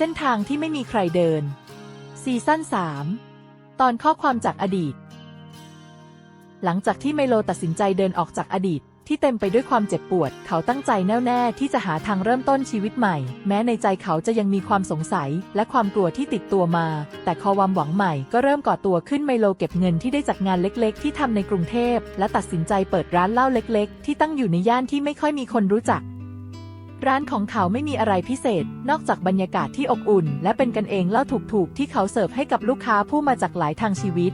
เส้นทางที่ไม่มีใครเดิน ซีซั่น 3 ตอนข้อความจากอดีต หลังจากที่ไมโลตัดสินใจเดินออกจากอดีต ที่เต็มไปด้วยความเจ็บปวด เขาตั้งใจแน่วแน่ที่จะหาทางเริ่มต้นชีวิตใหม่ แม้ในใจเขาจะยังมีความสงสัยและความกลัวที่ติดตัวมา แต่คอวามหวังใหม่ก็เริ่มก่อตัวขึ้นไมโลเก็บเงินที่ได้จากงานเล็กๆ ที่ทำในกรุงเทพ และตัดสินใจเปิดร้านเหล้าเล็ก ๆ ที่ตั้งอยู่ในย่านที่ไม่ค่อยมีคนรู้จัก ร้านของเขาไม่มีอะไรพิเศษ นอกจากบรรยากาศที่อบอุ่น และเป็นกันเองเล่าถูกๆ ที่เขาเสิร์ฟให้กับลูกค้าผู้มาจากหลายทางชีวิต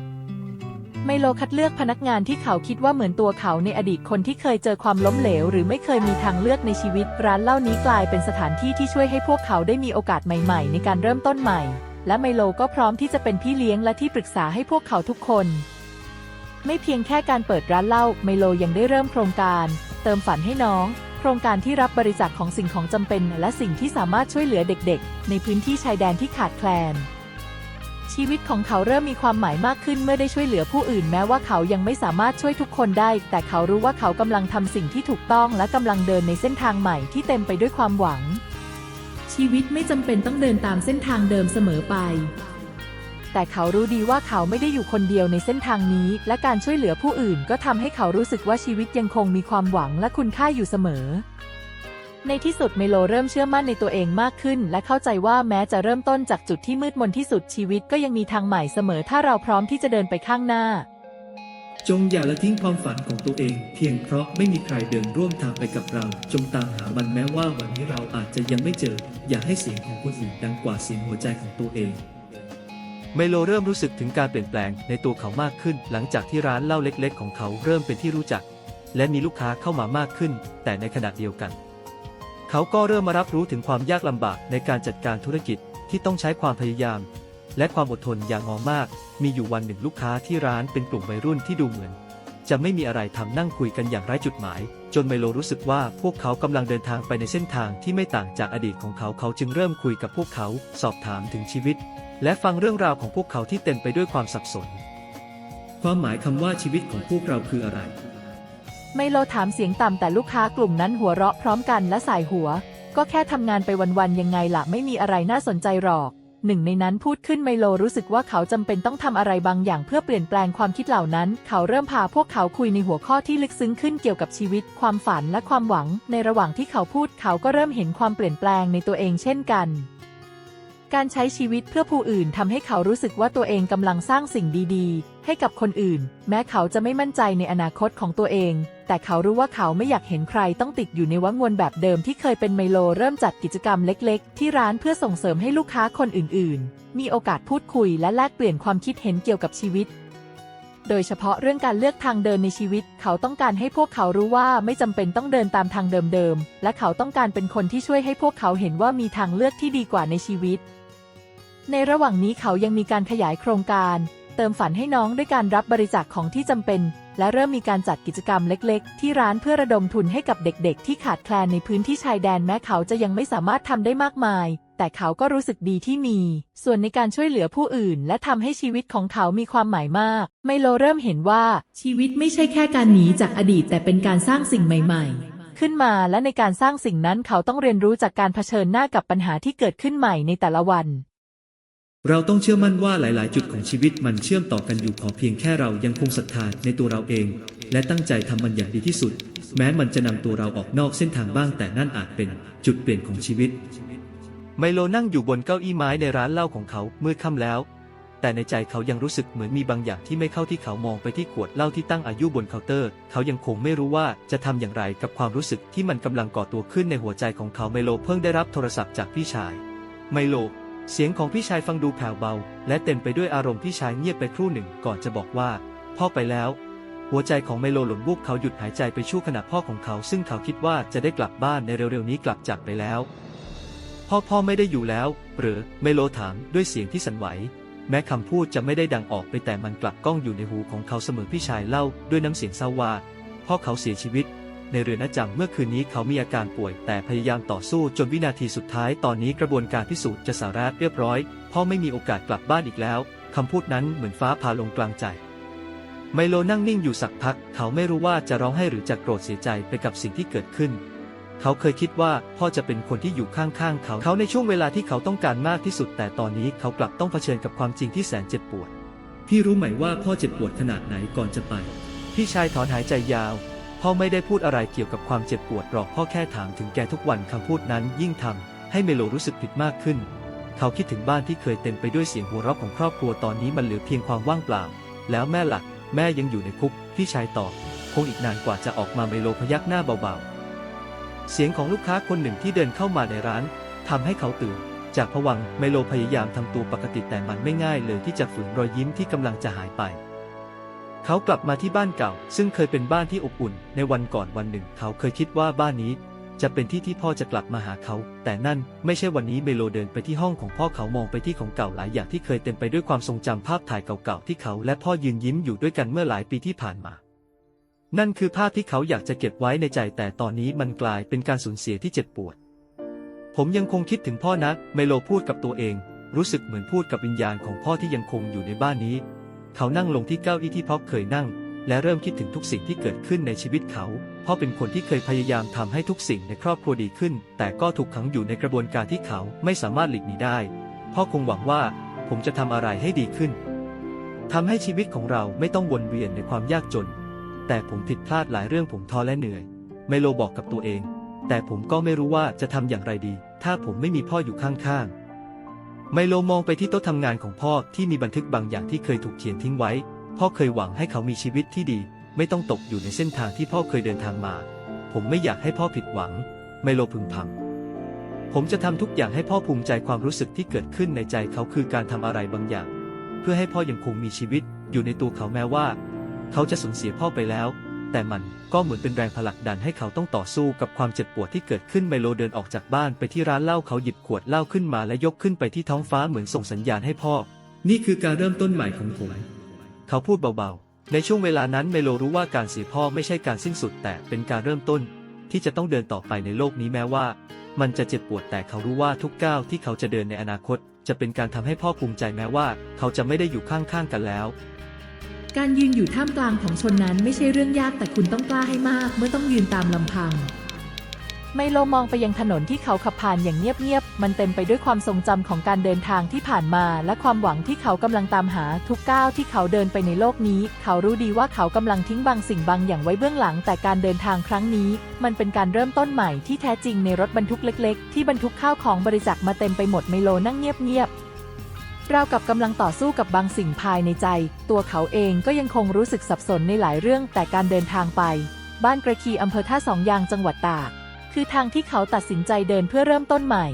ไมโลคัดเลือกพนักงานที่เขาคิดว่าเหมือนตัวเขาในอดีตคนที่เคยเจอความล้มเหลว หรือไม่เคยมีทางเลือกในชีวิต ร้านเหล้านี้กลายเป็นสถานที่ที่ช่วยให้พวกเขาได้มีโอกาสใหม่ ๆ ในการเริ่มต้นใหม่ และไมโลก็พร้อมที่จะเป็นพี่เลี้ยงและที่ปรึกษาให้พวกเขาทุกคน ไม่เพียงแค่การเปิดร้านเหล้าไมโลยังได้เริ่มโครงการ เติมฝันให้น้อง ครงการที่รับบริจาคของสิ่งของจำเป็น และสิ่งที่สามารถช่วยเหลือเด็กๆ ในพื้นที่ชายแดนที่ขาดแคลน ชีวิตของเขาเริ่มมีความหมายมากขึ้นเมื่อได้ช่วยเหลือผู้อื่นแม้ว่าเขายังไม่สามารถช่วยทุกคนได้ แต่เขารู้ว่าเขากำลังทำสิ่งที่ถูกต้องและกำลังเดินในเส้นทางใหม่ที่เต็มไปด้วยความหวัง ชีวิตไม่จำเป็นต้องเดินตามเส้นทางเดิมเสมอไป แต่เขารู้ดีว่าเขาไม่ได้อยู่คนเดียวในเส้นทางนี้ และการช่วยเหลือผู้อื่นก็ทำให้เขารู้สึกว่าชีวิตยังคงมีความหวังและคุณค่าอยู่เสมอ ในที่สุดเมโลเริ่มเชื่อมั่นในตัวเองมากขึ้น และเข้าใจว่าแม้จะเริ่มต้นจากจุดที่มืดมนที่สุดชีวิตก็ยังมีทางใหม่เสมอถ้าเราพร้อมที่จะเดินไปข้างหน้า จงอย่าละทิ้งความฝันของตัวเอง เพียงเพราะไม่มีใครเดินร่วมทางไปกับเรา จงตามหามันแม้ว่าวันนี้เราอาจจะยังไม่เจอ อย่าให้เสียงของคนอื่นดังกว่าเสียงหัวใจของตัวเอง ไมโลเริ่มรู้สึกถึงการเปลี่ยนแปลงในตัวเขามากขึ้น หลังจากที่ร้านเหล้าเล็ก ๆ ของเขาเริ่มเป็นที่รู้จัก และมีลูกค้าเข้ามามากขึ้น แต่ในขณะเดียวกัน เขาก็เริ่มมารับรู้ถึงความยากลำบากในการจัดการธุรกิจที่ต้องใช้ความพยายาม และความอดทนอย่างงอมาก มีอยู่วันหนึ่งลูกค้าที่ร้านเป็นกลุ่มวัยรุ่นที่ดูเหมือน จะไม่มีอะไรทำนั่งคุยกันอย่างไร้จุดหมาย จนไมโลรู้สึกว่าพวกเขากำลังเดินทางไปในเส้นทางที่ไม่ต่างจากอดีตของเขาเขาจึงเริ่มคุยกับพวกเขา สอบถามถึงชีวิต และฟังเรื่องราวของพวกเขาที่เต็มไปด้วยความสับสน ความหมายคำว่าชีวิตของพวกเราคืออะไร ไมโลถามเสียงต่ำแต่ลูกค้ากลุ่มนั้นหัวเราะพร้อมกันและสายหัว ก็แค่ทำงานไปวันๆยังไงล่ะไม่มีอะไรน่าสนใจหรอก หนึ่งในนั้นพูดขึ้นไมโลรู้สึกว่าเขาจำเป็นต้องทำอะไรบางอย่างเพื่อเปลี่ยนแปลงความคิดเหล่านั้น เขาเริ่มพาพวกเขาคุยในหัวข้อที่ลึกซึ้งขึ้นเกี่ยวกับชีวิต ความฝันและความหวัง ในระหว่างที่เขาพูดเขาก็เริ่มเห็นความเปลี่ยนแปลงในตัวเองเช่นกัน การใช้ชีวิตเพื่อผู้อื่นทำให้เขารู้สึกว่าตัวเองกำลังสร้างสิ่งดีๆ ให้กับคนอื่น แม้เขาจะไม่มั่นใจในอนาคตของตัวเอง แต่เขารู้ว่าเขาไม่อยากเห็นใครต้องติดอยู่ในวังวนแบบเดิมที่เคยเป็นไมโลเริ่มจัดกิจกรรมเล็กๆ ที่ร้านเพื่อส่งเสริมให้ลูกค้าคนอื่นๆ มีโอกาสพูดคุยและแลกเปลี่ยนความคิดเห็นเกี่ยวกับชีวิต โดยเฉพาะเรื่องการเลือกทางเดินในชีวิต เขาต้องการให้พวกเขารู้ว่าไม่จำเป็นต้องเดินตามทางเดิมๆ และเขาต้องการเป็นคนที่ช่วยให้พวกเขาเห็นว่ามีทางเลือกที่ดีกว่าในชีวิต ในระหว่างนี้เขายังมีการขยายโครงการ เติมฝันให้น้องด้วยการรับบริจาคของที่จำเป็น และเริ่มมีการจัดกิจกรรมเล็กๆ ที่ร้านเพื่อระดมทุนให้กับเด็กๆ ที่ขาดแคลนในพื้นที่ชายแดนแม้เขาจะยังไม่สามารถทำได้มากมาย แต่เขาก็รู้สึกดีที่มี ส่วนในการช่วยเหลือผู้อื่น และทำให้ชีวิตของเขามีความหมายมาก ไมโลเริ่มเห็นว่าชีวิตไม่ใช่แค่การหนีจากอดีต แต่เป็นการสร้างสิ่งใหม่ ๆขึ้นมาและในการสร้างสิ่งนั้นเขาต้องเรียนรู้จากการเผชิญหน้ากับปัญหาที่เกิดขึ้นใหม่ในแต่ละวัน เราต้องเชื่อมั่นว่าหลาย ๆ จุดของชีวิตมันเชื่อมต่อกันอยู่ขอเพียงแค่เรายังคงศรัทธาในตัวเราเอง และตั้งใจทำมันอย่างดีที่สุด แม้มันจะนำตัวเราออกนอกเส้นทางบ้างแต่นั่นอาจเป็นจุดเปลี่ยนของชีวิต ไมโลนั่งอยู่บนเก้าอี้ไม้ในร้านเหล้าของเขาเมืดค่ำแล้ว แต่ในใจเขายังรู้สึกเหมือนมีบางอย่างที่ไม่เข้าที่เขามองไปที่ขวดเหล้าที่ตั้งอายุบนเคาน์เตอร์ เขายังคงไม่รู้ว่าจะทำอย่างไรกับความรู้สึกที่มันกำลังก่อตัวขึ้นในหัวใจของเขาไมโลเพิ่งได้รับโทรศัพท์จากพี่ชายไมโล เสียงของพี่ชายฟังดูแผ่วเบา และเต็มไปด้วยอารมณ์พี่ชายเงียบไปครู่หนึ่งก่อนจะบอกว่า พ่อไปแล้ว หัวใจของไมโลหล่นวูบเขาหยุดหายใจไปชั่วขณะพ่อของเขา ซึ่งเขาคิดว่าจะได้กลับบ้านในเร็วๆนี้กลับจากไปแล้ว พ่อพ่อไม่ได้อยู่แล้ว หรือไมโลถามด้วยเสียงที่สั่นไหว แม้คำพูดจะไม่ได้ดังออกไปแต่มันกลับก้องอยู่ในหูของเขาเสมอพี่ชายเล่าด้วยน้ำเสียงเศร้าว่าพ่อเขาเสียชีวิต ในเรือนจังเมื่อคืนนี้เขามีอาการป่วย แต่พยายามต่อสู้จนวินาทีสุดท้ายตอนนี้กระบวนการพิสูจน์จะสาระเรียบร้อย พ่อไม่มีโอกาสกลับบ้านอีกแล้วคำพูดนั้นเหมือนฟ้าผ่าลงกลางใจไมโลนั่งนิ่งอยู่สักพัก เขาไม่รู้ว่าจะร้องไห้หรือจะโกรธเสียใจไปกับสิ่งที่เกิดขึ้น เขาเคยคิดว่าพ่อจะเป็นคนที่อยู่ข้างๆเขาเขาในช่วงเวลาที่เขาต้องการมากที่สุด แต่ตอนนี้เขากลับต้องเผชิญกับความจริงที่แสนเจ็บปวด พี่รู้ไหมว่าพ่อเจ็บปวดขนาดไหนก่อนจะไป พี่ชายถอนหายใจยาว พ่อไม่ได้พูดอะไรเกี่ยวกับความเจ็บปวดหรอกพ่อแค่ถามถึงแกทุกวันคำพูดนั้นยิ่งทำให้เมโลรู้สึกผิดมากขึ้น เขาคิดถึงบ้านที่เคยเต็มไปด้วยเสียงหัวเราะของครอบครัวตอนนี้มันเหลือเพียงความว่างเปล่า แล้วแม่หลัก แม่ยังอยู่ในคุกพี่ชายตอบคงอีกนานกว่าจะออกมาเมโลพยักหน้าเบาๆ เสียงของลูกค้าคนหนึ่งที่เดินเข้ามาในร้านทำให้เขาตื่นจากผวังเมโลพยายามทำตัวปกติแต่มันไม่ง่ายเลยที่จะฝืนรอยยิ้มที่กำลังจะหายไป เขากลับมาที่บ้านเก่า ซึ่งเคยเป็นบ้านที่อบอุ่น ในวันก่อนวันหนึ่ง เขาเคยคิดว่าบ้านนี้ จะเป็นที่ที่พ่อจะกลับมาหาเขา แต่นั่นไม่ใช่วันนี้เมโลเดินไปที่ห้องของพ่อเขามองไปที่ของเก่าหลายอย่างที่เคยเต็มไปด้วยความทรงจำภาพถ่ายเก่าๆที่เขาและพ่อยืนยิ้มอยู่ด้วยกันเมื่อหลายปีที่ผ่านมา นั่นคือภาพที่เขาอยากจะเก็บไว้ในใจ แต่ตอนนี้มันกลายเป็นการสูญเสียที่เจ็บปวด ผมยังคงคิดถึงพ่อนะ เมโลพูดกับตัวเอง รู้สึกเหมือนพูดกับวิญญาณของพ่อที่ยังคงอยู่ในบ้านนี้ เขานั่งลงที่เก้าอี้ที่พ่อเคยนั่ง และเริ่มคิดถึงทุกสิ่งที่เกิดขึ้นในชีวิตเขาพ่อเป็นคนที่เคยพยายามทำให้ทุกสิ่งในครอบครัวดีขึ้น แต่ก็ถูกขังอยู่ในกระบวนการที่เขาไม่สามารถหลีกหนีได้ พ่อคงหวังว่าผมจะทำอะไรให้ดีขึ้นทำให้ชีวิตของเราไม่ต้องวนเวียนในความยากจน แต่ผมผิดพลาดหลายเรื่องผมท้อและเหนื่อย ไมโลบอกกับตัวเอง แต่ผมก็ไม่รู้ว่าจะทำอย่างไรดี ถ้าผมไม่มีพ่ออยู่ข้างๆ ไมโลมองไปที่โต๊ะทำงานของพ่อที่มีบันทึกบางอย่างที่เคยถูกเขียนทิ้งไว้ พ่อเคยหวังให้เขามีชีวิตที่ดี ไม่ต้องตกอยู่ในเส้นทางที่พ่อเคยเดินทางมา ผมไม่อยากให้พ่อผิดหวัง ไมโลพึมพำผมจะทำทุกอย่างให้พ่อภูมิใจความรู้สึกที่เกิดขึ้นในใจเขาคือการทำอะไรบางอย่าง เพื่อให้พ่อยังคงมีชีวิตอยู่ในตัวเขาแม้ว่า เขาจะสูญเสียพ่อไปแล้ว แต่มันก็เหมือนเป็นแรงผลักดันให้เขาต้องต่อสู้กับความเจ็บปวดที่เกิดขึ้นไมโลเดินออกจากบ้านไปที่ร้านเหล้าเขาหยิบขวดเหล้าขึ้นมาและยกขึ้นไปที่ท้องฟ้าเหมือนส่งสัญญาณให้พ่อ นี่คือการเริ่มต้นใหม่ของผมเขาพูดเบาๆ ในช่วงเวลานั้นเมโลรู้ว่าการเสียพ่อไม่ใช่การสิ้นสุดแต่เป็นการเริ่มต้น ที่จะต้องเดินต่อไปในโลกนี้แม้ว่า มันจะเจ็บปวดแต่เขารู้ว่าทุกก้าวที่เขาจะเดินในอนาคต จะเป็นการทำให้พ่อภูมิใจแม้ว่า เขาจะไม่ได้อยู่ข้างๆกันแล้ว การยืนอยู่ท่ามกลางของชนนั้นไม่ใช่เรื่องยากแต่คุณต้องกล้าให้มากเมื่อต้องยืนตามลำพัง ไมโลมองไปยังถนนที่เขาขับผ่านอย่างเงียบๆ มันเต็มไปด้วยความทรงจำของการเดินทางที่ผ่านมา และความหวังที่เขากำลังตามหาทุกก้าวที่เขาเดินไปในโลกนี้ เขารู้ดีว่าเขากำลังทิ้งบางสิ่งบางอย่างไว้เบื้องหลัง แต่การเดินทางครั้งนี้ มันเป็นการเริ่มต้นใหม่ที่แท้จริงในรถบรรทุกเล็ก ๆ ที่บรรทุกข้าวของบริษัทมาเต็มไปหมดไมโลนั่งเงียบๆ ราวกับกำลังต่อสู้กับบางสิ่งภายในใจ ตัวเขาเองก็ยังคงรู้สึกสับสนในหลายเรื่องแต่การเดินทางไป บ้านกระคีอำเภอท่าสองยางจังหวัดตาก คือทางที่เขาตัดสินใจเดินเพื่อเริ่มต้นใหม่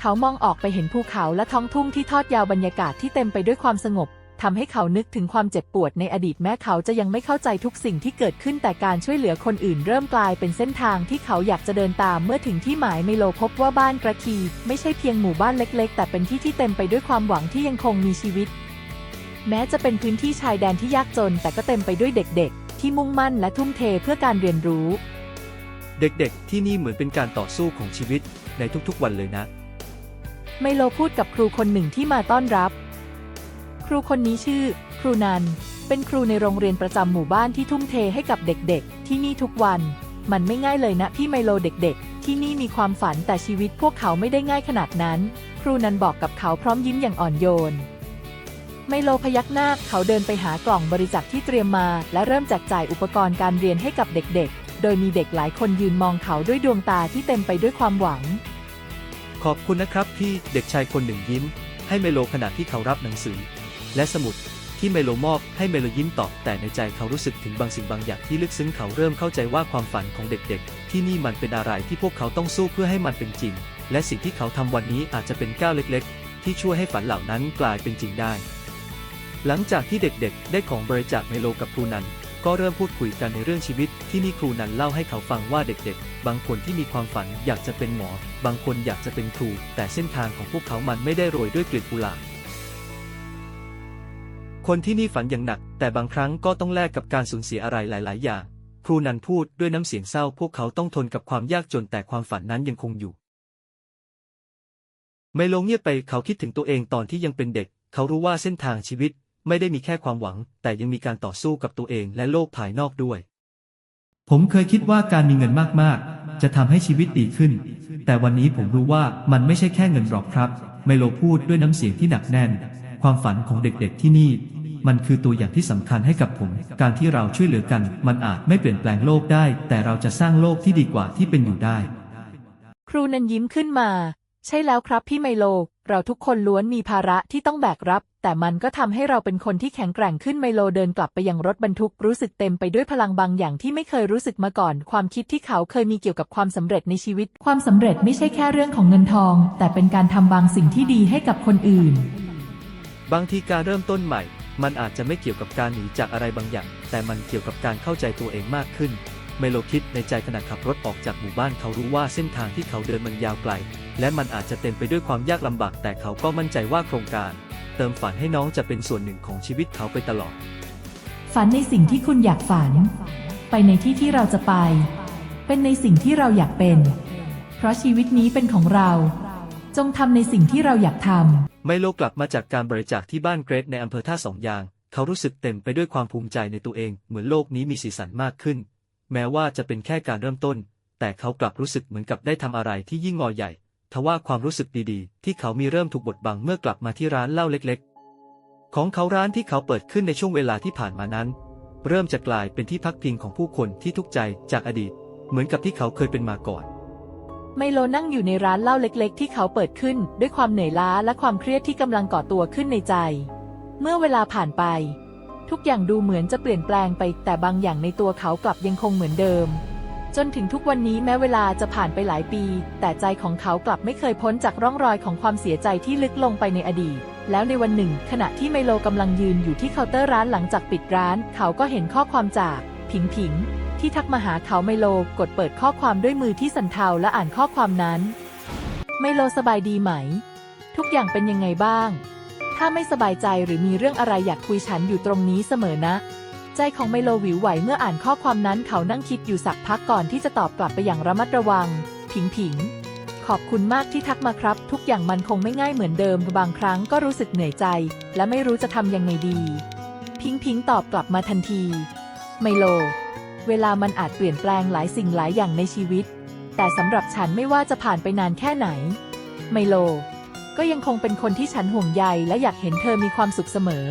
เขามองออกไปเห็นภูเขาและท้องทุ่งที่ทอดยาวบรรยากาศที่เต็มไปด้วยความสงบ ทำให้เขานึกถึงความเจ็บปวดในอดีตแม้เขาจะยังไม่เข้าใจทุกสิ่งที่เกิดขึ้นแต่การช่วยเหลือคนอื่นเริ่มกลายเป็นเส้นทางที่เขาอยากจะเดินตามเมื่อถึงที่หมายไมโลพบว่าบ้านกระคี ไม่ใช่เพียงหมู่บ้านเล็กๆ แต่เป็นที่ที่เต็มไปด้วยความหวังที่ยังคงมีชีวิต แม้จะเป็นพื้นที่ชายแดนที่ยากจน แต่ก็เต็มไปด้วยเด็กๆ ที่มุ่งมั่นและทุ่มเทเพื่อการเรียนรู้ เด็กๆ ที่นี่เหมือนเป็นการต่อสู้ของชีวิตในทุกๆ วันเลยนะ ไมโลพูดกับครูคนหนึ่งที่มาต้อนรับ ครูคนนี้ชื่อ ครูนัน เป็นครูในโรงเรียนประจำหมู่บ้านที่ทุ่มเทให้กับเด็กๆ ที่นี่ทุกวัน มันไม่ง่ายเลยนะพี่ไมโลเด็กๆ ที่นี่มีความฝันแต่ชีวิตพวกเขาไม่ได้ง่ายขนาดนั้น ครูนันบอกกับเขาพร้อมยิ้มอย่างอ่อนโยน ไมโลพยักหน้าเขาเดินไปหากล่องบริจาคที่เตรียมมา และเริ่มแจกจ่ายอุปกรณ์การเรียนให้กับเด็กๆ โดยมีเด็กหลายคนยืนมองเขาด้วยดวงตาที่เต็มไปด้วยความหวัง ขอบคุณนะครับที่เด็กชายคนหนึ่งยิ้ม ให้เมโลขณะที่เขารับหนังสือ และสมุดที่เมโลมอบให้เมโลยิ้มตอบแต่ในใจเขารู้สึกถึงบางสิ่งบางอย่างที่ลึกซึ้งเขาเริ่มเข้าใจว่าความฝันของเด็กๆ ที่นี่มันเป็นอะไรที่พวกเขาต้องสู้เพื่อให้มันเป็นจริง และสิ่งที่เขาทำวันนี้อาจจะเป็นก้าวเล็กๆ ที่ช่วยให้ฝันเหล่านั้นกลายเป็นจริงได้ หลังจากที่เด็กๆ ได้ของบริจาคเมโลกับครูนันก็เริ่มพูดคุยกันในเรื่องชีวิต ที่นี่ครูนันเล่าให้เขาฟังว่าเด็กๆ บางคนที่มีความฝันอยากจะเป็นหมอ บางคนอยากจะเป็นครู แต่เส้นทางของพวกเขามันไม่ได้โรยด้วยกลีบกุหลาบ คนที่นี่ฝันอย่างหนัก แต่บางครั้งก็ต้องแลกกับการสูญเสียอะไรหลาย ๆ อย่าง ครูนันพูดด้วยน้ำเสียงเศร้าพวกเขาต้องทนกับความยากจนแต่ความฝันนั้นยังคงอยู่ ไมโลเงียบไปเขาคิดถึงตัวเองตอนที่ยังเป็นเด็ก เขารู้ว่าเส้นทางชีวิตไม่ได้มีแค่ความหวัง แต่ยังมีการต่อสู้กับตัวเองและโลกภายนอกด้วย ผมเคยคิดว่าการมีเงินมาก ๆ จะทำให้ชีวิตดีขึ้น แต่วันนี้ผมรู้ว่ามันไม่ใช่แค่เงินหรอกครับ ไมโลพูดด้วยน้ำเสียงที่หนักแน่น ความฝันของเด็ก ๆ ที่นี่ มันคือตัวอย่างที่สำคัญให้กับผม การที่เราช่วยเหลือกัน มันอาจไม่เปลี่ยนแปลงโลกได้ แต่เราจะสร้างโลกที่ดีกว่าที่เป็นอยู่ได้ ครูนันยิ้มขึ้นมา ใช่แล้วครับพี่ไมโล เราทุกคนล้วนมีภาระที่ต้องแบกรับ แต่มันก็ทำให้เราเป็นคนที่แข็งแกร่งขึ้นไมโลเดินกลับไปยังรถบรรทุกรู้สึกเต็มไปด้วยพลังบางอย่างที่ไม่เคยรู้สึกมาก่อน ความคิดที่เขาเคยมีเกี่ยวกับความสำเร็จในชีวิต ความสำเร็จไม่ใช่แค่เรื่องของเงินทอง แต่เป็นการทำบางสิ่งที่ดีให้กับคนอื่น บางทีการเริ่มต้นใหม่ มันอาจจะไม่เกี่ยวกับการหนีจากอะไรบางอย่าง แต่มันเกี่ยวกับการเข้าใจตัวเองมากขึ้นไมโลคิดในใจขณะขับรถออกจากหมู่บ้านเขารู้ว่าเส้นทางที่เขาเดินมันยาวไกล และมันอาจจะเต็มไปด้วยความยากลำบาก แต่เขาก็มั่นใจว่าโครงการ เติมฝันให้น้องจะเป็นส่วนหนึ่งของชีวิตเขาไปตลอด ฝันในสิ่งที่คุณอยากฝัน ไปในที่ที่เราจะไป เป็นในสิ่งที่เราอยากเป็น เพราะชีวิตนี้เป็นของเรา จงทำในสิ่งที่เราอยากทำ ไมโลกลับมาจากการบริจาคที่บ้านเกรทในอำเภอท่าสองยาง เขารู้สึกเต็มไปด้วยความภูมิใจในตัวเอง เหมือนโลกนี้มีสีสันมากขึ้น แม้ว่าจะเป็นแค่การเริ่มต้น แต่เขากลับรู้สึกเหมือนกับได้ทำอะไรที่ยิ่งงอใหญ่ ทว่าความรู้สึกดีๆ ที่เขามีเริ่มถูกบดบังเมื่อกลับมาที่ร้านเหล้าเล็ก ๆ ของเขาร้านที่เขาเปิดขึ้นในช่วงเวลาที่ผ่านมานั้น เริ่มจะกลายเป็นที่พักพิงของผู้คนที่ทุกข์ใจจากอดีต เหมือนกับที่เขาเคยเป็นมาก่อน ไมโลนั่งอยู่ในร้านเหล้าเล็กๆ ที่เขาเปิดขึ้น ด้วยความเหนื่อยล้าและความเครียดที่กำลังก่อตัวขึ้นในใจ เมื่อเวลาผ่านไป ทุกอย่างดูเหมือนจะเปลี่ยนแปลงไป แต่บางอย่างในตัวเขากลับยังคงเหมือนเดิม จนถึงทุกวันนี้แม้เวลาจะผ่านไปหลายปี แต่ใจของเขากลับไม่เคยพ้นจากร่องรอยของความเสียใจที่ลึกลงไปในอดีต แล้วในวันหนึ่ง ขณะที่ไมโลกำลังยืนอยู่ที่เคาน์เตอร์ร้านหลังจากปิดร้าน เขาก็เห็นข้อความจาก ผิงผิง ที่ทักมาหาเขาไมโลกดเปิดข้อความด้วยมือที่สั่นเทาและอ่านข้อความนั้น ไมโลสบายดีไหม ทุกอย่างเป็นยังไงบ้าง ถ้าไม่สบายใจหรือมีเรื่องอะไรอยากคุยฉันอยู่ตรงนี้เสมอนะ ใจของไมโลหวิวไหวเมื่ออ่านข้อความนั้นเขานั่งคิดอยู่สักพักก่อนที่จะตอบกลับไปอย่างระมัดระวัง ผิงผิงขอบคุณมากที่ทักมาครับ ทุกอย่างมันคงไม่ง่ายเหมือนเดิม บางครั้งก็รู้สึกเหนื่อยใจ และไม่รู้จะทำยังไงดี พิงพิงตอบกลับมาทันที ไมโล เวลามันอาจเปลี่ยนแปลงหลายสิ่งหลายอย่างในชีวิต แต่สำหรับฉันไม่ว่าจะผ่านไปนานแค่ไหน ไมโล ก็ยังคงเป็นคนที่ฉันห่วงใยและอยากเห็นเธอมีความสุขเสมอ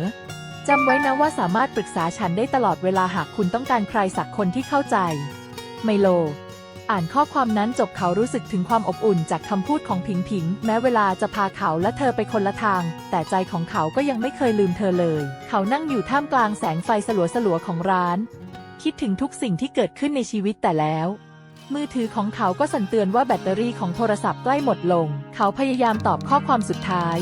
จำไว้นะว่าสามารถปรึกษาฉันได้ตลอดเวลาหากคุณต้องการใครสักคนที่เข้าใจ ไมโล อ่านข้อความนั้นจบเขารู้สึกถึงความอบอุ่นจากคำพูดของผิงผิง แม้เวลาจะพาเขาและเธอไปคนละทาง แต่ใจของเขาก็ยังไม่เคยลืมเธอเลย เขานั่งอยู่ท่ามกลางแสงไฟสลัวๆของร้าน คิดถึงทุกสิ่งที่เกิดขึ้นในชีวิตแต่แล้ว มือถือของเขาก็สั่นเตือนว่าแบตเตอรี่ของโทรศัพท์ใกล้หมดลง เขาพยายามตอบข้อความสุดท้าย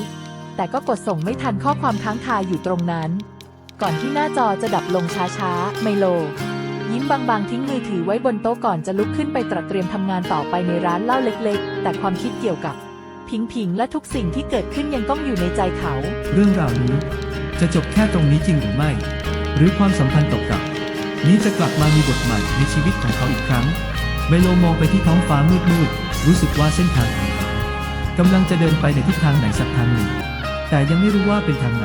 แต่ก็กดส่งไม่ทันข้อความค้างคาอยู่ตรงนั้น ก่อนที่หน้าจอจะดับลงช้าๆ ไมโล ยิ้มบางๆ ทิ้งมือถือไว้บนโต๊ะก่อนจะลุกขึ้นไปตระเตรียมทำงานต่อไปในร้านเหล้าเล็กๆ แต่ความคิดเกี่ยวกับพิงพิงและทุกสิ่งที่เกิดขึ้นยังต้องอยู่ในใจเขา เรื่องราวนี้จะจบแค่ตรงนี้จริงหรือไม่ หรือความสัมพันธ์เก่าๆ นี้จะกลับมามีบทใหม่ในชีวิตของเขาอีกครั้งไมโลมองไปที่ท้องฟ้ามืดมืดรู้สึกว่าเส้นทางของเขากำลังจะเดินไปในทิศทางไหนสักทางหนึ่ง แต่ยังไม่รู้ว่าเป็นทางไหน